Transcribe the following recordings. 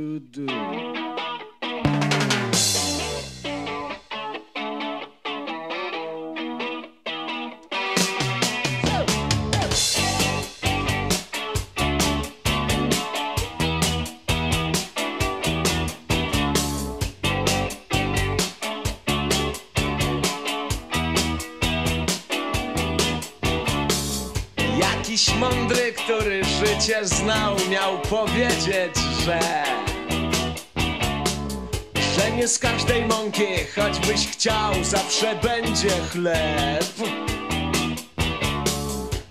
du, du. Jakiś mądry, który życie znał, miał powiedzieć, że że nie z każdej mąki, choćbyś chciał, zawsze będzie chleb.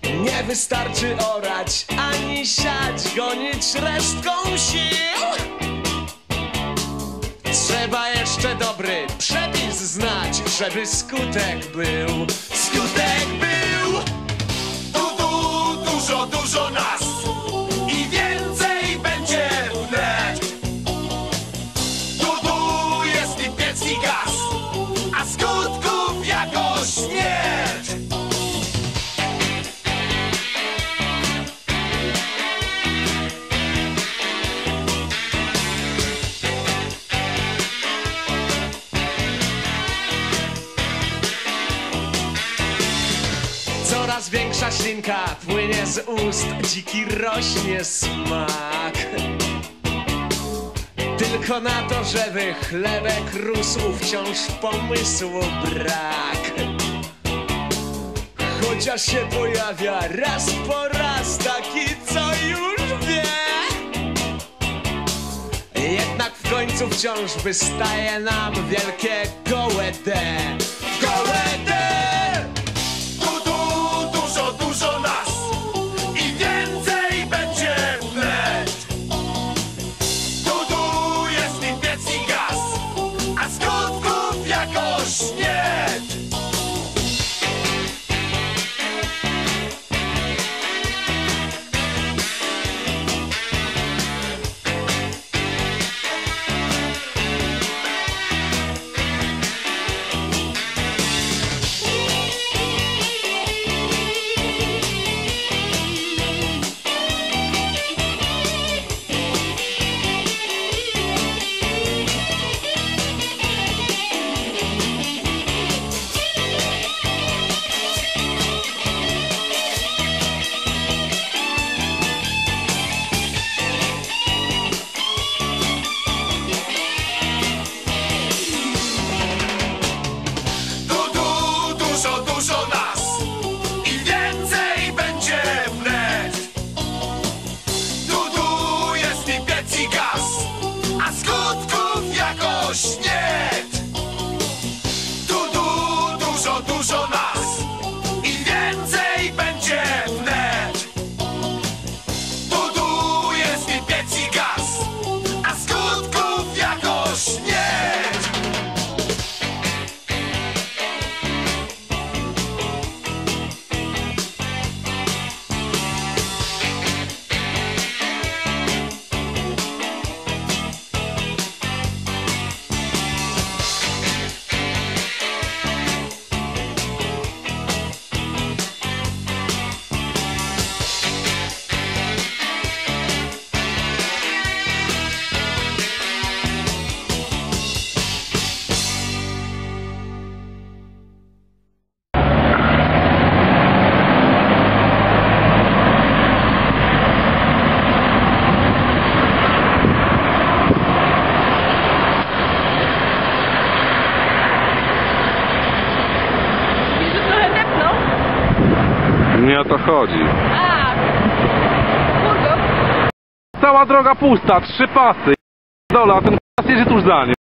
Nie wystarczy orać ani siać, gonić resztką sił. Trzeba jeszcze dobry przepis znać, żeby skutek był. Skutek był! Tu, tu, dużo, dużo nas Coraz większa ślinka płynie z ust, dziki rośnie smak. Tylko na to, żeby chlebek rósł, wciąż pomysłu brak. Chociaż się pojawia raz po raz taki, co już wie. Jednak w końcu wciąż wystaje nam wielkie gołe D. Gołe! Nie. Tu, tu, dużo, dużo nas Nie o to chodzi. A, kurgo. Cała droga pusta, trzy pasy. Dola, ten pas jedzie tuż za nim.